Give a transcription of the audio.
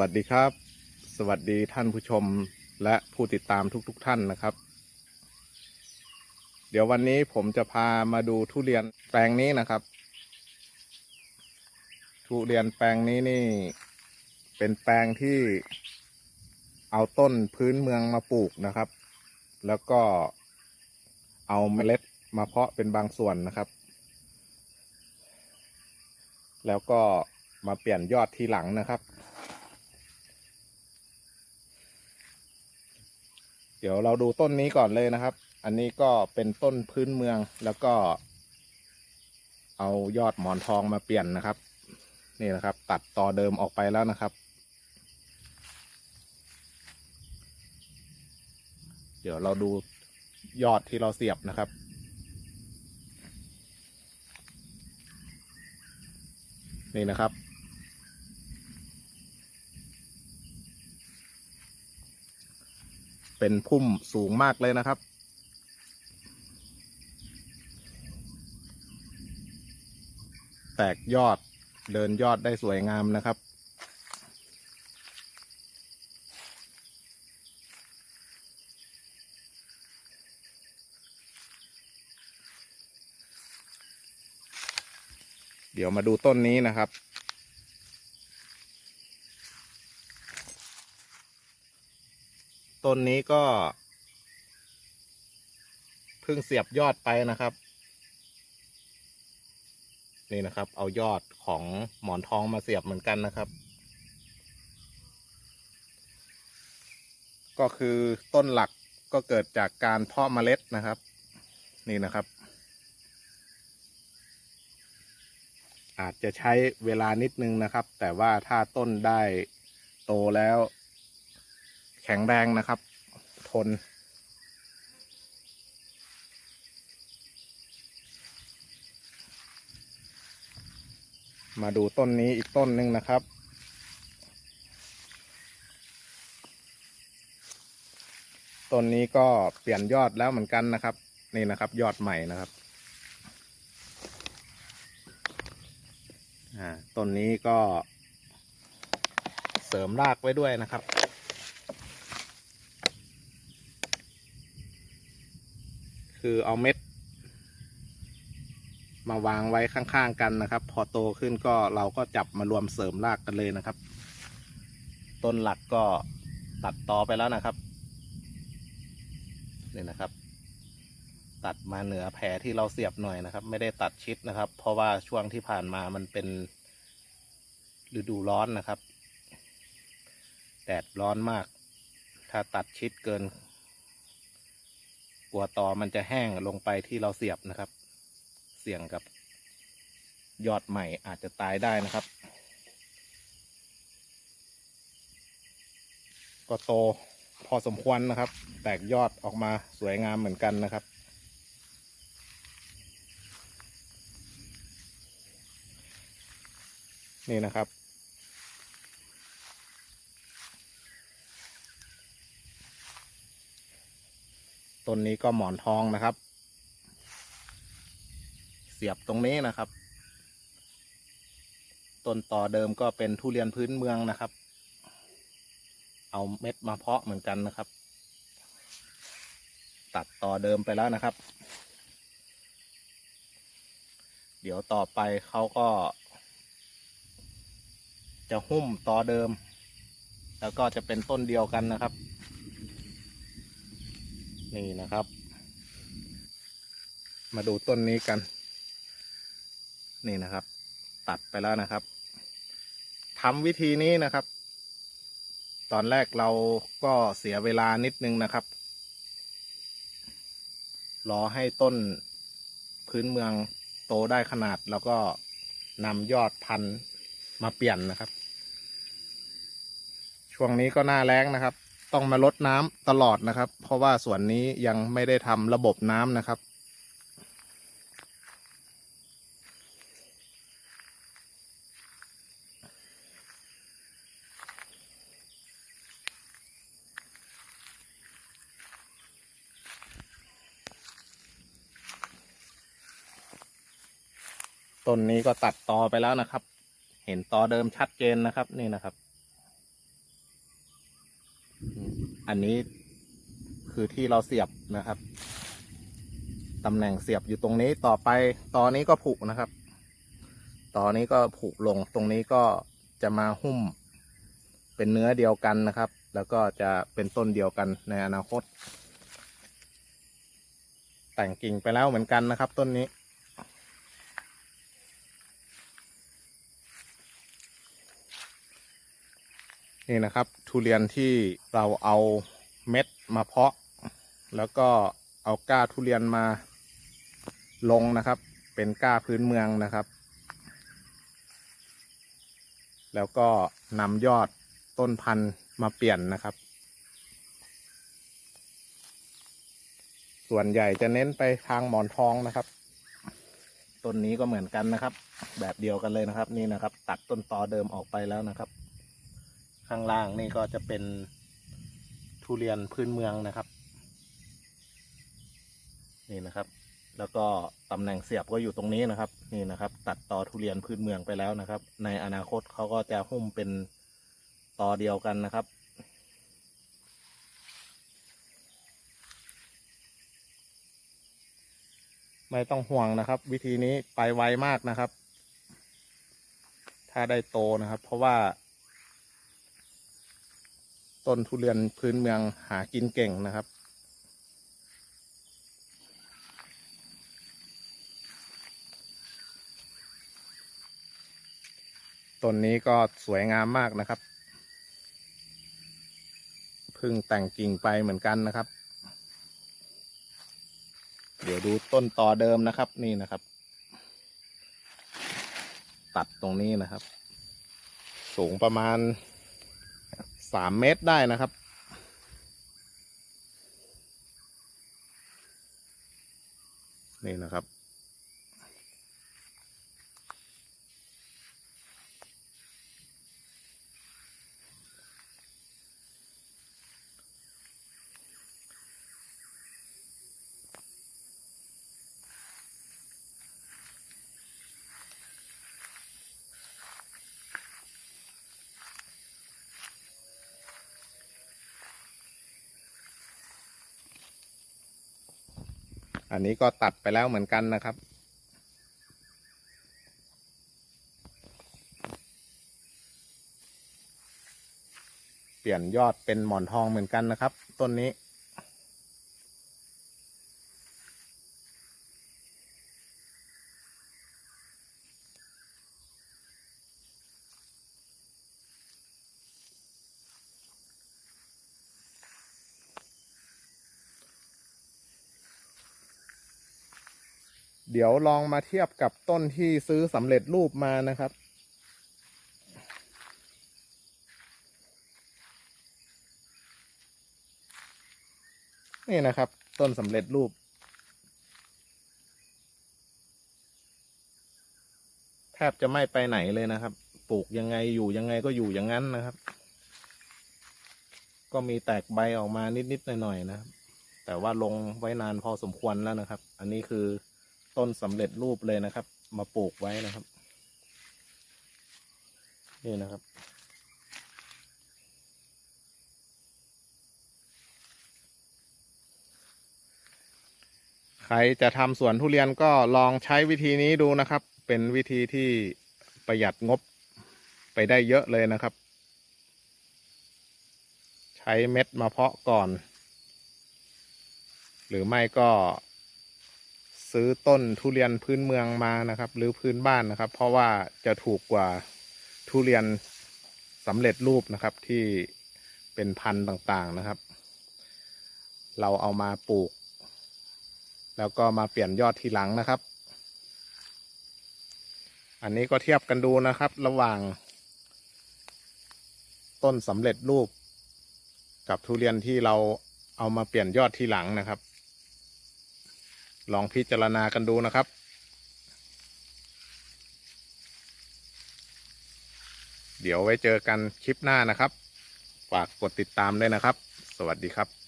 วัสดีครับ สวัสดีท่านผู้ชมและผู้ติดตามทุกๆทท่านนะครับ เดี๋ยววันนี้ผมจะพามาดูทุเรียนแปลงนี้นะครับ ทุเรียนแปลงนี้นี่ เป็นแปลงที่เอาต้นพื้นเมืองมาปลูกนะครับ แล้วก็เอาเมล็ดมาเพาะเป็นบางส่วนนะครับ แล้วก็มาเปลี่ยนยอดทีหลังนะครับ ดี๋ยวเราดูต้นนี้ก่อนเลยนะครับ อันนี้ก็เป็นต้นพื้นเมืองแล้วก็ เอายอดหมอนทองมาเปลี่ยนนะครับ นี่นะครับ ตัดต่อเดิมออกไปแล้วนะครับ เดี๋ยวเราดูยอดที่เราเสียบนะครับนี่นะครับ เป็นพุ่มสูงมากเลยนะครับ แตกยอดเดินยอดได้สวยงามนะครับ เดี๋ยวมาดูต้นนี้นะครับ ต้นนี้ก็เพิ่งเสียบยอดไปนะครับ นี่นะครับ เอายอดของหมอนทองมาเสียบเหมือนกันนะครับ ก็คือต้นหลักก็เกิดจากการเพาะเมล็ดนะครับ นี่นะครับ อาจจะใช้เวลานิดนึงนะครับ แต่ว่าถ้าต้นได้โตแล้ว แข็งแรงนะครับ ทน มาดูต้นนี้อีกต้นหนึ่งนะครับ ต้นนี้ก็เปลี่ยนยอดแล้วเหมือนกันนะครับ นี่นะครับ ยอดใหม่นะครับต้นนี้ก็เสริมรากไว้ด้วยนะครับ คือเอาเม็ด มาวางไว้ข้างๆกันนะครับ พอโตขึ้นก็เราก็จับมารวมเสริมรากกันเลยนะครับ ต้นหลักก็ตัดตอไปแล้วนะครับนี่นะครับ ตัดมาเหนือแผลที่เราเสียบหน่อยนะครับ ไม่ได้ตัดชิดนะครับ เพราะว่าช่วงที่ผ่านมามันเป็นฤดูร้อนนะครับ แดดร้อนมาก ถ้าตัดชิดเกิน กลัวตอมันจะแห้งลงไปที่เราเสียบนะครับ เสี่ยงกับ ยอดใหม่อาจจะตายได้นะครับ ก็โตพอสมควรนะครับ แตกยอดออกมาสวยงามเหมือนกันนะครับ นี่นะครับ ต้นนี้ก็หมอนทองนะครับ เสียบตรงนี้นะครับ ต้นต่อเดิมก็เป็นทุเรียนพื้นเมืองนะครับ เอาเม็ดมาเพาะเหมือนกันนะครับ ตัดต่อเดิมไปแล้วนะครับ เดี๋ยวต่อไปเขาก็ จะหุ้มต่อเดิม แล้วก็จะเป็นต้นเดียวกันนะครับ นี่นะครับ มาดูต้นนี้กัน นี่นะครับ ตัดไปแล้วนะครับทำวิธีนี้นะครับ ตอนแรกเราก็เสียเวลานิดนึงนะครับ รอให้ต้นพื้นเมืองโตได้ขนาดแล้วก็นำยอดพันธุ์มาเปลี่ยนนะครับ ช่วงนี้ก็หน้าแล้งนะครับ ต้องมาลดน้ำตลอดนะครับ เพราะว่าส่วนนี้ยังไม่ได้ทำระบบน้ำนะครับ ต้นนี้ก็ตัดตอไปแล้วนะครับ เห็นตอเดิมชัดเจนนะครับนี่นะครับ อันนี้คือที่เราเสียบนะครับตำแหน่งเสียบอยู่ตรงนี้ต่อไปตอนนี้ก็ผุนะครับตอนนี้ก็ผุลงตรงนี้ก็จะมาหุ้มเป็นเนื้อเดียวกันนะครับ แล้วก็จะเป็นต้นเดียวกันในอนาคต แต่งกิ่งไปแล้วเหมือนกันนะครับ ต้นนี้ นี่นะครับ ทุเรียนที่เราเอาเม็ดมาเพาะ แล้วก็เอาก้าทุเรียนมาลงนะครับ เป็นก้าพื้นเมืองนะครับ แล้วก็นำยอดต้นพันธุ์มาเปลี่ยนนะครับ ส่วนใหญ่จะเน้นไปทางหมอนทองนะครับต้นนี้ก็เหมือนกันนะครับ แบบเดียวกันเลยนะครับ นี่นะครับ ตัดต้นตอเดิมออกไปแล้วนะครับ ข้างล่างนี่ก็จะเป็นทุเรียนพื้นเมืองนะครับ นี่นะครับ แล้วก็ตำแหน่งเสียบก็อยู่ตรงนี้นะครับ นี่นะครับ ตัดต่อทุเรียนพื้นเมืองไปแล้วนะครับ ในอนาคตเขาก็จะหุ้มเป็นต่อเดียวกันนะครับไม่ต้องห่วงนะครับ วิธีนี้ไปไวมากนะครับ ถ้าได้โตนะครับ เพราะว่า ต้นทุเรียนพื้นเมืองหากินเก่งนะครับ ต้นนี้ก็สวยงามมากนะครับพิ่งแต่งกิ่งไปเหมือนกันนะครับ เดี๋ยวดูต้นต่อเดิมนะครับนี่นะครับ ตัดตรงนี้นะครับ สูงประมาณ สามเมตรได้นะครับ นี่นะครับ อันนี้ก็ตัดไปแล้วเหมือนกันนะครับ เปลี่ยนยอดเป็นหมอนทองเหมือนกันนะครับ ต้นนี้ เดี๋ยวลองมาเทียบกับต้นที่ซื้อสำเร็จรูปมานะครับ นี่นะครับ ต้นสำเร็จรูป แทบจะไม่ไปไหนเลยนะครับ ปลูกยังไงอยู่ยังไงก็อยู่อย่างนั้นนะครับ ก็มีแตกใบออกมานิดๆหน่อยๆนะครับแต่ว่าลงไว้นานพอสมควรแล้วนะครับ อันนี้คือ ต้นสำเร็จรูปเลยนะครับ มาปลูกไว้นะครับ นี่นะครับ ใครจะทำสวนทุเรียนก็ลองใช้วิธีนี้ดูนะครับ เป็นวิธีที่ประหยัดงบไปได้เยอะเลยนะครับ ใช้เม็ดมาเพาะก่อน หรือไม่ก็ ซื้อต้นทุเรียนพื้นเมืองมานะครับ หรือพื้นบ้านนะครับ เพราะว่าจะถูกกว่าทุเรียนสำเร็จรูปนะครับที่เป็นพันธุ์ต่างๆนะครับ เราเอามาปลูก แล้วก็มาเปลี่ยนยอดทีหลังนะครับ อันนี้ก็เทียบกันดูนะครับ ระหว่าง ต้นสำเร็จรูป กับทุเรียนที่เราเอามาเปลี่ยนยอดทีหลังนะครับ ลองพิจารณากันดูนะครับเดี๋ยวไว้เจอกันคลิปหน้านะครับ ฝากกดติดตามด้วยนะครับ สวัสดีครับ